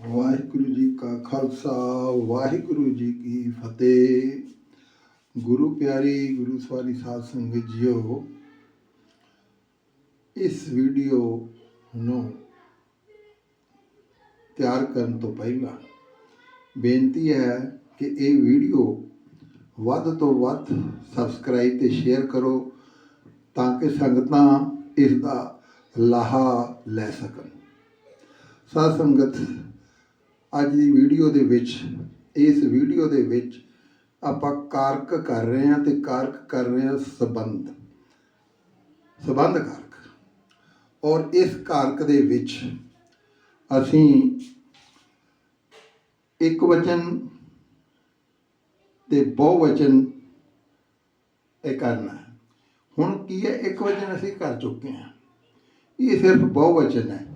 ਵਾਹਿਗੁਰੂ ਜੀ ਕਾ ਖਾਲਸਾ, ਵਾਹਿਗੁਰੂ ਜੀ ਕੀ ਫਤਿਹ। ਗੁਰੂ ਪਿਆਰੀ, ਗੁਰੂ ਸਵਾਰੀ ਸਾਧ ਸੰਗਤ ਜੀਓ, ਇਸ ਵੀਡੀਓ ਨੂੰ ਤਿਆਰ ਕਰਨ ਤੋਂ ਪਹਿਲਾਂ ਬੇਨਤੀ ਹੈ ਕਿ ਇਹ ਵੀਡੀਓ ਵੱਧ ਤੋਂ ਵੱਧ ਸਬਸਕ੍ਰਾਈਬ ਤੇ ਸ਼ੇਅਰ ਕਰੋ ਤਾਂ ਕਿ ਸੰਗਤਾਂ ਇਸ ਦਾ ਲਾਹਾ ਲੈ ਸਕਣ। ਸਾਧ ਸੰਗਤ ਅੱਜ ਦੀ ਵੀਡੀਓ ਦੇ ਵਿੱਚ, ਇਸ ਵੀਡੀਓ ਦੇ ਵਿੱਚ ਆਪਾਂ ਕਾਰਕ ਕਰ ਰਹੇ ਹਾਂ ਤੇ ਕਾਰਕ ਕਰ ਰਹੇ ਹਾਂ ਸਬੰਧ। ਸਬੰਧ ਕਾਰਕ। ਔਰ ਇਸ ਕਾਰਕ ਦੇ ਵਿੱਚ ਅਸੀਂ ਇੱਕ ਵਚਨ ਤੇ ਬਹੁਵਚਨ ਇਹ ਕਰਨਾ ਹੁਣ ਕੀ ਹੈ? ਇੱਕ ਵਚਨ ਅਸੀਂ ਕਰ ਚੁੱਕੇ ਹਾਂ। ਇਹ ਸਿਰਫ ਬਹੁਵਚਨ ਹੈ।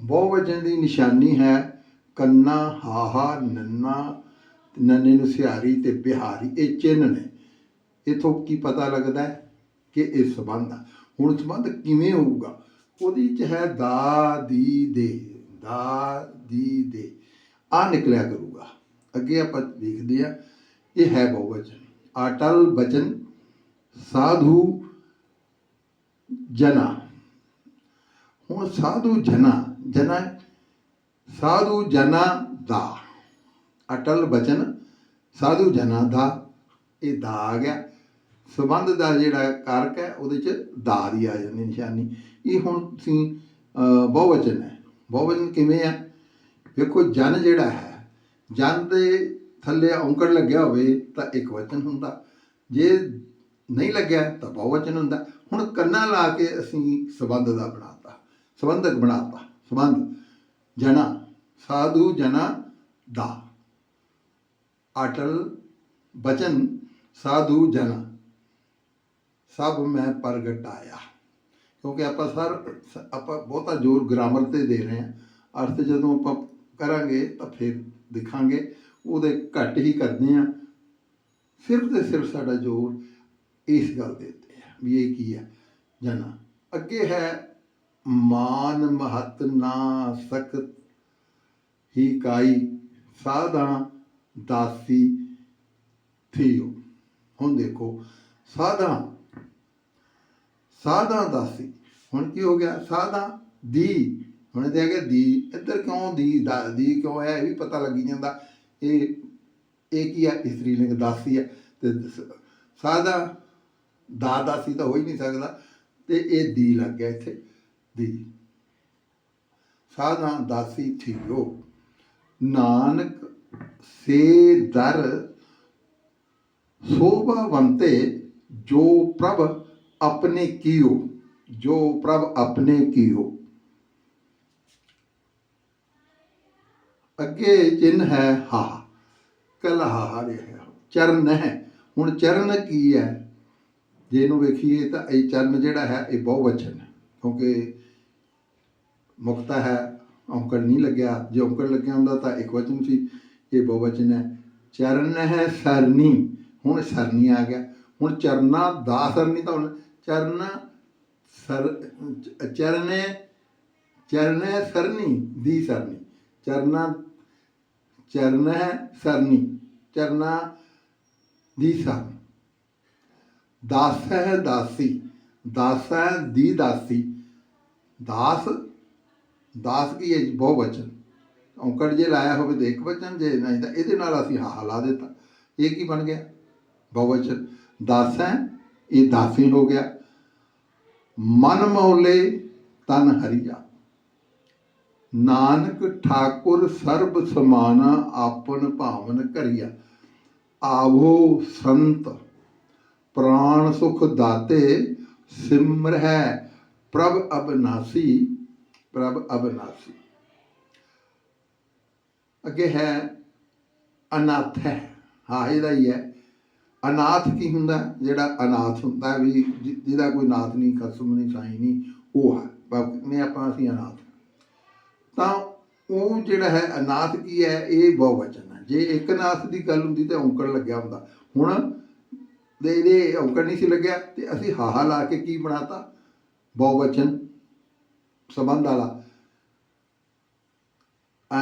ਬਹੁਵਚਨ ਦੀ ਨਿਸ਼ਾਨੀ ਹੈ ਕੰਨਾ, ਹਾਹਾ, ਨੰਨਾ, ਨੰਨੇ ਨੂੰ ਸਿਹਾਰੀ ਤੇ ਬਿਹਾਰੀ, ਇਹ ਚਿੰਨ੍ਹ ਨੇ। ਇਥੋਂ ਕੀ ਪਤਾ ਲੱਗਦਾ ਹੈ ਕਿ ਇਹ ਸੰਬੰਧ ਆ? ਹੁਣ ਸੰਬੰਧ ਕਿਵੇਂ ਹੋਊਗਾ? ਉਹਦੇ ਚ ਹੈ ਦਾ, ਦੀ, ਦੇ। ਦਾ, ਦੀ, ਦੇ। ਆ ਨਿਕਲਿਆ ਕਰੂਗਾ। ਅੱਗੇ ਆਪਾਂ ਦੇਖਦੇ ਆ ਇਹ ਹੈ ਬਹੁਵਚਨ। ਅਟਲ ਬਚਨ, ਸਾਧੂ ਜਨਾ। ਹੁਣ ਸਾਧੂ ਜਨਾ ਜਨਾ ਸਾਧੂ ਜਨਾ ਦਾ। ਅਟਲ ਬਚਨ, ਸਾਧੂ ਜਨਾ ਦਾ। ਇਹ ਦਾ ਆ ਗਿਆ। ਸੰਬੰਧ ਦਾ ਜਿਹੜਾ ਕਾਰਕ ਹੈ, ਉਹਦੇ ਚ ਦਾ ਦੀ ਆ ਜਾਂਦੀ ਨਿਸ਼ਾਨੀ। ਇਹ ਹੁਣ ਤੁਸੀਂ ਬਹੁਵਚਨ ਹੈ। ਬਹੁਵਚਨ ਕਿਵੇਂ ਆ ਵੇਖੋ, ਜਨ ਜਿਹੜਾ ਹੈ, ਜਨ ਦੇ ਥੱਲੇ ਔਂਕੜ ਲੱਗਿਆ ਹੋਵੇ, ਤਾਂ ਇੱਕ ਵਚਨ ਹੁੰਦਾ। ਜੇ ਨਹੀਂ ਲੱਗਿਆ, ਤਾਂ ਬਹੁਵਚਨ ਹੁੰਦਾ। ਹੁਣ ਕੰਨਾਂ ਲਾ ਕੇ ਅਸੀਂ ਸੰਬੰਧ ਦਾ ਬਣਾਤਾ। ਸੰਬੰਧਕ ਬਣਾਤਾ। ਸੰਬੰਧ। ਜਨਾ ਸਾਧੂ ਜਨਾ ਦਾ। ਅਟਲ ਬਚਨ, ਸਾਧੂ ਜਨਾ ਸਭ ਮੈਂ ਪ੍ਰਗਟ ਆਇਆ ਕਿਉਂਕਿ ਆਪਾਂ ਸਰ, ਆਪਾਂ ਬਹੁਤਾ ਜ਼ੋਰ ਗ੍ਰਾਮਰ ਤੇ ਦੇ ਰਹੇ ਹਾਂ। ਅਰਥ ਜਦੋਂ ਆਪਾਂ ਕਰਾਂਗੇ ਤਾਂ ਫਿਰ ਦਿਖਾਂਗੇ। ਉਹਦੇ ਘੱਟ ਹੀ ਕਰਦੇ ਹਾਂ। ਸਿਰਫ ਤੇ ਸਿਰਫ ਸਾਡਾ ਜ਼ੋਰ ਇਸ ਗੱਲ ਦੇ ਉੱਤੇ ਹੈ ਵੀ ਇਹ ਕੀ ਹੈ? ਜਨਾ ਅੱਗੇ ਹੈ ਮਾਨ ਮਹਤ ਨਾ ਸਕਤ ਹੀ ਕਾਈ ਸਾਧਾ ਦਾਸੀ ਥੀਓ। ਹੁਣ ਦੇਖੋ ਸਾਧਾ ਸਾਧਾ ਦਾਸੀ, ਹੁਣ ਕੀ ਹੋ ਗਿਆ? ਸਾਧਾ ਦੀ, ਹੁਣ ਤੇ ਆ ਦੀ, ਇੱਧਰ ਕਿਉਂ ਦੀ, ਦਾ, ਦੀ ਕਿਉਂ ਹੈ, ਇਹ ਵੀ ਪਤਾ ਲੱਗੀ ਜਾਂਦਾ। ਇਹ ਇਹ ਕੀ ਹੈ? ਇਸਤਰੀ ਲਿੰਗ ਦਾਸੀ ਹੈ। ਤੇ ਸ- ਦਾ ਦਾਸੀ ਤਾਂ ਹੋ ਹੀ ਨਹੀਂ ਸਕਦਾ। ਤੇ ਇਹ ਦੀ ਲੱਗ ਗਿਆ ਇੱਥੇ। ਦੀ। ਸਾਧਾ ਦਾਸੀ ਥੀਓ, ਨਾਨਕ ਸੇ ਦਰ ਸ਼ੋਭਾਵੰਤੇ ਜੋ ਪ੍ਰਭ ਆਪਣੇ ਕੀਓ, ਜੋ ਪ੍ਰਭ ਆਪਣੇ ਕੀਓ। ਅੱਗੇ ਚਿੰਨ ਹੈ ਹਾ ਕਲ ਹਾ ਰਿਹਾ ਚਰਨ ਹੈ, ਹੁਣ ਚਰਨ ਕੀ ਹੈ? ਜੇ ਇਹਨੂੰ ਵੇਖੀਏ ਤਾਂ ਇਹ ਚਰਨ ਜਿਹੜਾ ਹੈ, ਇਹ ਬਹੁਵਚਨ ਹੈ, ਕਿਉਂਕਿ ਮੁਕਤਾ ਹੈ, ਔਂਕੜ ਨਹੀਂ ਲੱਗਿਆ। ਜੇ ਔਂਕੜ ਲੱਗਿਆ ਹੁੰਦਾ ਤਾਂ ਇੱਕ ਵਚਨ ਸੀ, ਇਹ ਬਹੁਵਚਨ ਹੈ, ਚਰਨ ਹੈ ਸਰਨੀ। ਹੁਣ ਸਰਨੀ ਆ ਗਿਆ। ਹੁਣ ਚਰਨਾ ਦਾ ਸਰਨੀ ਤਾਂ ਹੁਣ ਚਰਨ ਸਰ ਚ- ਚਰਨੇ ਚਰਨੇ ਸਰਨੀ ਦੀ ਸਰਨੀ। ਚਰਨਾ, ਚਰਨ ਹੈ ਸਰਨੀ। ਚਰਨਾ ਦੀ ਸਰਨੀ। ਦਾਸ ਹੈ ਦਾਸੀ। ਦਾਸ ਹੈ ਦੀ ਦਾਸੀ। ਦਾਸ ਦਾਸ ਕੀ ਹੈ ਜੀ? ਬਹੁਵਚਨ ਔਂਕੜ ਜੇ ਲਾਇਆ ਹੋਵੇ ਤਾਂ ਇੱਕ ਵਚਨ ਜੇ ਨਹੀਂ ਤਾਂ ਇਹਦੇ ਨਾਲ ਅਸੀਂ ਹਾਹਾ ਲਾ ਦਿੱਤਾ। ਇਹ ਕੀ ਬਣ ਗਿਆ? ਬਹੁਵਚਨ ਦਾਸ ਹੈ, ਇਹ ਦਾਸੀ ਹੋ ਗਿਆ। ਮਨ ਮੌਲੇ ਤਨ ਹਰੀਆ। ਨਾਨਕ ਠਾਕੁਰ ਸਰਬ ਸਮਾਨਾ ਆਪਨ ਭਾਵਨ ਕਰੀਆ। ਆਵੋ ਸੰਤ, ਪ੍ਰਾਣ ਸੁਖ ਦਾਤੇ ਸਿਮਰ ਹੈ, ਪ੍ਰਭ ਅਬਨਾਸੀ ਪ੍ਰਭ ਅਬਨਾਸੀ ਅੱਗੇ ਹੈ ਅਨਾਥ ਹੈ। ਹਾਂ, ਇਹਦਾ ਹੀ ਹੈ। ਅਨਾਥ ਕੀ ਹੁੰਦਾ? ਜਿਹੜਾ ਅਨਾਥ ਹੁੰਦਾ ਵੀ ਜਿ- ਜਿਹਦਾ ਕੋਈ ਨਾਥ ਨਹੀਂ, ਕਸਮ ਨਹੀਂ, ਸਾਈ ਨਹੀਂ, ਉਹ ਹੈ। ਨੇ ਆਪਾਂ ਅਸੀਂ ਅਨਾਥ। ਤਾਂ ਉਹ ਜਿਹੜਾ ਹੈ, ਅਨਾਥ ਕੀ ਹੈ? ਇਹ ਬਹੁਵਚਨ ਹੈ। ਜੇ ਇੱਕ ਨਾਥ ਦੀ ਗੱਲ ਹੁੰਦੀ ਤਾਂ ਔਂਕੜ ਲੱਗਿਆ ਹੁੰਦਾ। ਹੁਣ ਦੇ ਇਹਦੇ ਔਂਕੜ ਨਹੀਂ ਸੀ ਲੱਗਿਆ ਤੇ ਅਸੀਂ ਹਾਹਾ ਲਾ ਕੇ ਕੀ ਬਣਾਤਾ? ਬਹੁਵਚਨ। ਸੰਬੰਧ ਵਾਲਾ।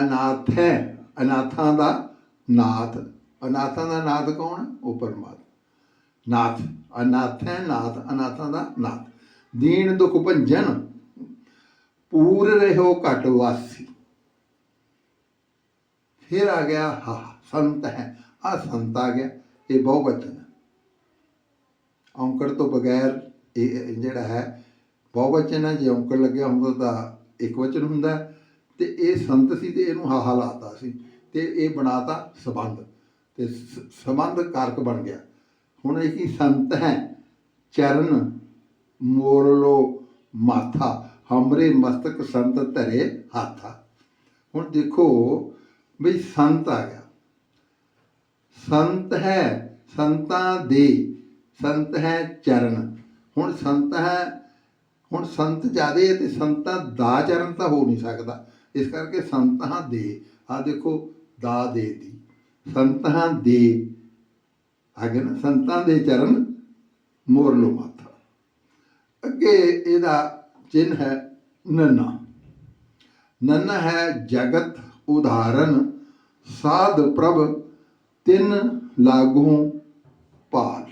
ਅਨਾਥ ਹੈ। ਅਨਾਥਾਂ ਦਾ ਨਾਥ। ਅਨਾਥਾਂ ਦਾ ਨਾਥ ਕੌਣ? ਹੈ? ਉਹ ਪਰਮਾਤਮਾ। ਨਾਥ। ਅਨਾਥ ਹੈ, ਨਾਥ। ਅਨਾਥਾਂ ਦਾ ਨਾਥ। ਦੀਨ ਦੁਖ ਭੰਜਨ, ਪੂਰ ਰਹਿਓ ਘਟ ਵਾਸੀ। ਫਿਰ ਆ ਗਿਆ ਹਾ ਸੰਤ ਹੈ। ਆ ਸੰਤ ਆ ਗਿਆ। ਇਹ ਬਹੁਵਚਨ ਹੈ। ਔਂਕੜ ਤੋਂ ਬਗੈਰ ਇਹ ਜਿਹੜਾ ਹੈ ਬਹੁਵਚਨ ਹੈ ਜੇ ਔਂਕੜ ਲੱਗਿਆ ਹੁੰਦਾ ਤਾਂ ਇੱਕ ਵਚਨ ਹੁੰਦਾ ਹੈ, ਤੇ ਇਹ ਸੰਤ ਸੀ ਤੇ ਇਹਨੂੰ ਹਾਹਾ ਲਾਤਾ ਸੀ। ਤੇ ਇਹ ਬਣਾਤਾ ਸਬੰਧ। ਤੇ ਸ- ਸੰਬੰਧ ਕਾਰਕ ਬਣ ਗਿਆ। ਹੁਣ ਇਹ ਕੀ ਸੰਤ ਹੈ? ਚਰਨ ਮੋਰ ਲੋ ਮਾਥਾ। ਹਮਰੇ ਮਸਤਕ ਸੰਤ ਧਰੇ ਹਾਥਾ। ਹੁਣ ਦੇਖੋ ਵੀ ਸੰਤ ਆ ਗਿਆ। ਸੰਤ ਹੈ ਸੰਤਾਂ ਦੇ। ਸੰਤ ਹੈ ਚਰਨ। ਹੁਣ ਸੰਤ ਹੈ ਹੁਣ ਸੰਤ ਜਿਆਦੇ ਤੇ ਸੰਤਾਂ ਦਾ ਚਰਨ ਤਾਂ ਹੋ ਨਹੀਂ ਸਕਦਾ। ਇਸ ਕਰਕੇ ਸੰਤਾਂ ਦੇ ਆ ਦੇਖੋ, ਦਾ ਦੇ ਦੀ। ਸੰਤਾਂ ਦੇ ਆਗੇ ਨਾ, ਸੰਤਾਂ ਦੇ ਚਰਨ ਮੋਰ ਲੋ ਮਾਥਾ ਅੱਗੇ ਇਹਦਾ ਚਿੰਨ ਹੈ ਨੰਨਾ। ਨੰਨਾ ਹੈ ਜਗਤ ਉਦਾਹਰਨ ਸਾਧ ਪ੍ਰਭ ਤਿੰਨ ਲਾਗੂ ਪਾਲ।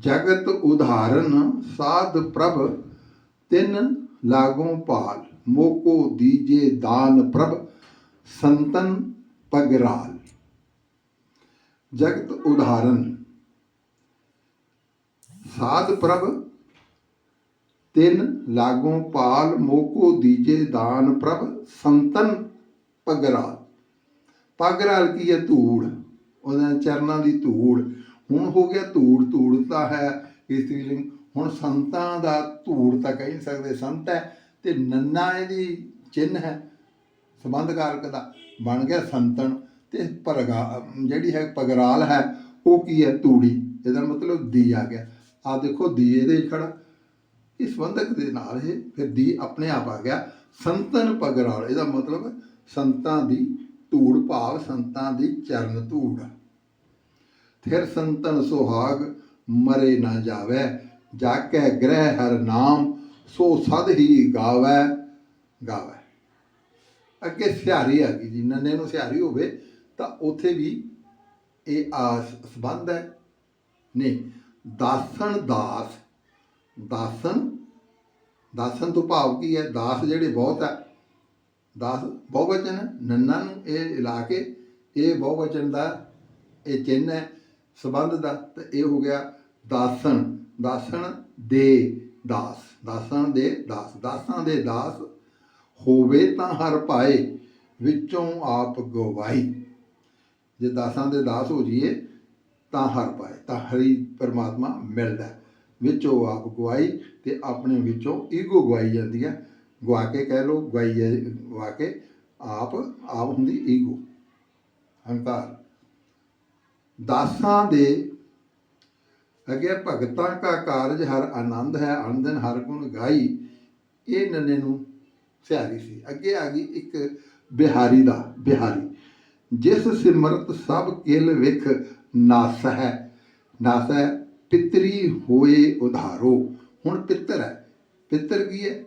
ਜਗਤ ਉਦਾਹਰਨ ਸਾਧ ਪ੍ਰਭ, ਤਿੰਨ ਲਾਗੂ ਪਾਲ ਮੋਕੋ ਦੀਜੇ ਦਾਨ ਪ੍ਰਭ, ਸੰਤਨ ਪਗਰਾਲ। ਜਗਤ ਉਦਾਹਰਨ ਸਾਧ ਪ੍ਰਭ, ਤਿੰਨ ਲਾਗੋਂ ਪਾਲ ਮੋਕੋ ਦੀਜੇ ਦਾਨ ਪ੍ਰਭ, ਸੰਤਨ ਪਗਰਾਲ। ਪਗਰਾਲ ਕੀ ਹੈ? ਧੂੜ। ਉਹਨਾਂ ਚਰਨਾਂ ਦੀ ਧੂੜ। ਹੁਣ ਹੋ ਗਿਆ ਧੂੜ ਧੂੜ ਤਾਂ ਹੈ ਇਸਤਰੀਲਿੰਗ ਹੁਣ ਸੰਤਾਂ ਦਾ ਧੂੜ ਤਾਂ ਕਹਿ ਨਹੀਂ ਸਕਦੇ, ਸੰਤ ਹੈ ਤੇ ਨੰਨਾ ਇਹਦੀ ਚਿੰਨ ਹੈ ਸੰਬੰਧ ਕਾਰਕ ਦਾ, ਬਣ ਗਿਆ ਸੰਤਨ। ਤੇ ਪਰਗਾ ਜਿਹੜੀ ਹੈ ਪਗਰਾਲ ਹੈ, ਉਹ ਕੀ ਹੈ? ਧੂੜੀ। ਇਹਦਾ ਮਤਲਬ ਦੀ ਆ ਗਿਆ। ਆ ਦੇਖੋ, ਦੀ ਇਹਦੇ 'ਚ ਖੜਾ। ਇਸ ਸੰਬੰਧਕ ਦੇ ਨਾਲ ਇਹ ਫਿਰ ਦੀ ਆਪਣੇ ਆਪ ਆ ਗਿਆ। ਸੰਤਨ ਪਗਰਾਲ ਇਹਦਾ ਮਤਲਬ ਸੰਤਾਂ ਦੀ ਧੂੜ, ਭਾਵ ਸੰਤਾਂ ਦੀ ਚਰਨ ਧੂੜ। ਥਿਰ ਸੰਤਨ ਸੁਹਾਗ ਮਰੇ ਨਾ ਜਾਵੇ। ਜਾ ਕੇ ਗ੍ਰਹਿ ਹਰ ਨਾਮ, ਸੋ ਸਦ ਹੀ ਗਾਵੇ ਗਾਵੇ। ਅੱਗੇ ਸਿਹਾਰੀ ਆ ਗਈ ਜੀ ਨੰਨੇ ਨੂੰ ਸਿਹਾਰੀ ਹੋਵੇ ਤਾਂ ਉੱਥੇ ਵੀ ਇਹ ਆ ਸੰਬੰਧ ਹੈ। ਨਹੀਂ, ਦਾਸਣ ਦਾਸ, ਦਾਸਣ ਦਾਸਣ ਤੋਂ ਭਾਵ ਕੀ ਹੈ? ਦਾਸ ਜਿਹੜੇ ਬਹੁਤ ਹੈ, ਦਾਸ ਬਹੁਵਚਨ ਨੰਨਾ ਨੂੰ ਇਹ ਲਾ ਕੇ ਇਹ ਬਹੁਵਚਨ ਦਾ ਇਹ ਚਿੰਨ੍ਹ ਹੈ। ਸੰਬੰਧ ਦਾ ਤਾਂ ਇਹ ਹੋ ਗਿਆ ਦਾਸਣ ਦਾਸਣ ਦੇ ਦਾਸ। ਦਾਸਣ ਦੇ ਦਾਸ। ਦਾਸਾਂ ਦੇ ਦਾਸ ਹੋਵੇ ਤਾਂ ਹਰ ਪਾਏ ਵਿੱਚੋਂ ਆਪ ਗਵਾਈ ਜੇ ਦਾਸਾਂ ਦੇ ਦਾਸ ਹੋ ਜਾਈਏ ਤਾਂ ਹਰ ਪਾਏ ਤਾਂ ਹਰੀ ਪਰਮਾਤਮਾ ਮਿਲਦਾ। ਵਿੱਚੋਂ ਆਪ ਗਵਾਈ ਤੇ ਆਪਣੇ ਵਿੱਚੋਂ ਈਗੋ ਗਵਾਈ ਜਾਂਦੀ ਹੈ। ਗਵਾ ਕੇ ਕਹਿ ਲੋ ਗਵਾਈ ਹੈ, ਗਵਾ ਕੇ ਆਪ ਆਪ ਹੁੰਦੀ ਈਗੋ। ਹੰਕਾਰ ਦਾਸਾਂ ਦੇ ਅਗੇ ਭਗਤਾਂ ਕਾ ਕਾਰਜ ਹਰ ਆਨੰਦ ਹੈ ਆਨੰਦਨ ਹਰ ਗੁਣ ਗਾਈ। ਇਹ ਨੰਨੇ ਨੂੰ ਸਿਆਰੀ ਸੀ। ਅੱਗੇ ਆ ਗਈ ਇੱਕ ਬਿਹਾਰੀ ਦਾ, ਬਿਹਾਰੀ। ਜਿਸ ਸਿਮਰਤ ਸਭ ਕਿਲ ਵਿਖ ਨਾਸ ਹੈ ਨਾਸ ਹੈ, ਪਿਤਰੀ ਹੋਏ ਉਧਾਰੋ। ਹੁਣ ਪਿੱਤਰ ਹੈ। ਪਿੱਤਰ ਕੀ ਹੈ?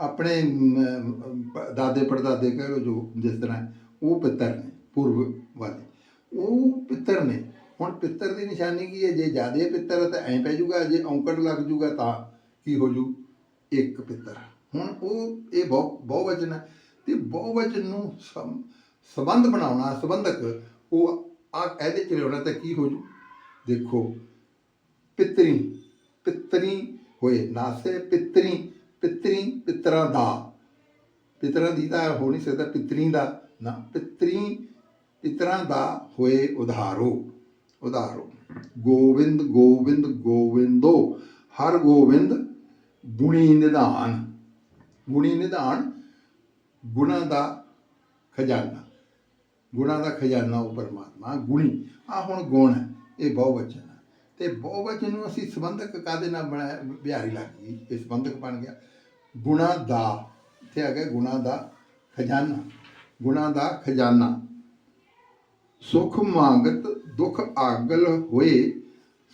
ਆਪਣੇ ਦਾਦੇ ਪੜਦਾਦੇ ਕਹਿ ਲਓ ਜੋ ਜਿਸ ਤਰ੍ਹਾਂ ਉਹ ਪਿੱਤਰ ਨੇ ਪੂਰਵ ਵਾਲੇ ਉਹ ਪਿੱਤਰ ਨੇ। ਹੁਣ ਪਿੱਤਰ ਦੀ ਨਿਸ਼ਾਨੀ ਕੀ ਹੈ? ਜੇ ਜਿਆਦੇ ਪਿੱਤਰ ਤਾਂ ਐਂ ਪੈ ਜੂਗਾ ਜੇ ਔਂਕੜ ਲੱਗ ਜੂਗਾ ਤਾਂ ਕੀ ਹੋ ਜੂ ਇੱਕ ਪਿੱਤਰ। ਹੁਣ ਉਹ, ਇਹ ਬਹੁ, ਬਹੁਵਚਨ ਹੈ। ਤੇ ਬਹੁਵਚਨ ਨੂੰ ਸੰਬੰਧ ਬਣਾਉਣਾ, ਸੰਬੰਧਕ, ਉਹ ਆ, ਇਹਦੇ ਚ ਲਿਆਉਣਾ ਤਾਂ ਕੀ ਹੋ ਜੂ ਦੇਖੋ, ਪਿਤਰੀ ਪਿਤਰੀ ਹੋਏ ਨਾਸੇ ਪਿਤਰੀ ਪਿਤਰੀ ਪਿਤਰਾਂ ਦਾ। ਪਿਤਰਾਂ ਦੀ ਤਾਂ ਹੋ ਨਹੀਂ ਸਕਦਾ, ਪਿਤਰੀ ਦਾ ਨਾ। ਪਿਤਰੀ ਪਿਤਰਾਂ ਦਾ ਹੋਏ ਉਧਾਰੋ ਉਧਾਰੋ। ਗੋਵਿੰਦ ਗੋਵਿੰਦ, ਗੋਵਿੰਦੋ। ਹਰ ਗੋਵਿੰਦ ਗੁਣੀ ਨਿਧਾਨ। ਗੁਣੀ ਨਿਧਾਨ ਗੁਣਾਂ ਦਾ ਖਜ਼ਾਨਾ। ਗੁਣਾਂ ਦਾ ਖਜ਼ਾਨਾ ਉਹ ਪਰਮਾਤਮਾ, ਗੁਣੀ। ਆ ਹੁਣ ਗੁਣ ਹੈ, ਇਹ ਬਹੁਵਚਨ ਹੈ। ਤੇ ਬਹੁਵਚਨ ਨੂੰ ਅਸੀਂ ਸੰਬੰਧਕ ਕਾਦੇ ਨਾਲ ਬਣਾਇਆ ਬਿਹਾਰੀ ਲੱਗ ਗਈ? ਇਹ ਸੰਬੰਧਕ ਬਣ ਗਿਆ। ਗੁਣਾ ਦਾ, ਇੱਥੇ ਆ ਗਿਆ ਗੁਣਾ ਦਾ ਖਜ਼ਾਨਾ। ਗੁਣਾ ਦਾ ਖਜ਼ਾਨਾ। ਸੁਖ ਮੰਗਤ ਦੁਖ ਆਗਲ ਹੋਏ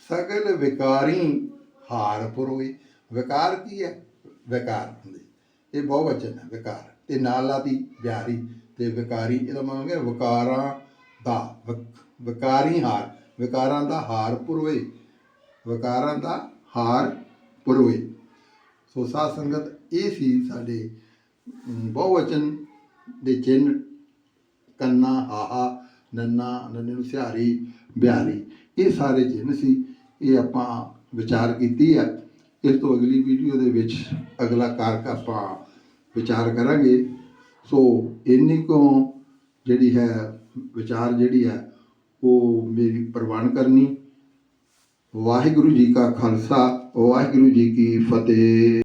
ਸਗਲ ਵਿਕਾਰੀ ਹਾਰ ਪੁਰੋਏ। ਵਿਕਾਰ ਕੀ ਹੈ? ਵਿਕਾਰ ਹੁੰਦੇ। ਇਹ ਬਹੁਵਚਨ ਹੈ ਵਿਕਾਰ। ਤੇ ਨਾਲ ਲਾਤੀ ਬਿਹਾਰੀ ਤੇ ਵਿਕਾਰੀ ਇਹਦਾ ਮਤਲਬ ਹੈ ਵਿਕਾਰਾਂ ਦਾ ਵਿਕਾਰੀ ਹਾਰ। ਵਿਕਾਰਾਂ ਦਾ ਹਾਰ ਪੁਰਵੇ ਵਿਕਾਰਾਂ ਦਾ ਹਾਰ ਪੁਰਵੇ ਸੋ ਸਾਧ ਸੰਗਤ ਇਹ ਸੀ ਸਾਡੇ ਅਮ, ਬਹੁਵਚਨ ਦੇ ਚਿੰਨ੍ਹ। ਕੰਨਾ ਹਾਹਾ ਨੰਨਾ, ਨੰਨੇ ਨੂੰ ਸਿਹਾਰੀ, ਬਿਹਾਰੀ। ਇਹ ਸਾਰੇ ਚਿੰਨ੍ਹ ਸੀ, ਇਹ ਆਪਾਂ ਵਿਚਾਰ ਕੀਤੀ ਹੈ ਇਸ ਤੋਂ ਅਗਲੀ ਵੀਡੀਓ ਦੇ ਵਿੱਚ ਅਗਲਾ ਕਾਰਕ ਆਪਾਂ ਵਿਚਾਰ ਕਰਾਂਗੇ। ਸੋ ਇੰਨੀ ਕੁ ਜਿਹੜੀ ਹੈ ਵਿਚਾਰ ਜਿਹੜੀ ਹੈ, ਉਹ ਮੇਰੀ ਪ੍ਰਵਾਨ ਕਰਨੀ। ਵਾਹਿਗੁਰੂ ਜੀ ਕਾ ਖਾਲਸਾ, ਵਾਹਿਗੁਰੂ ਜੀ ਕੀ ਫਤਿਹ।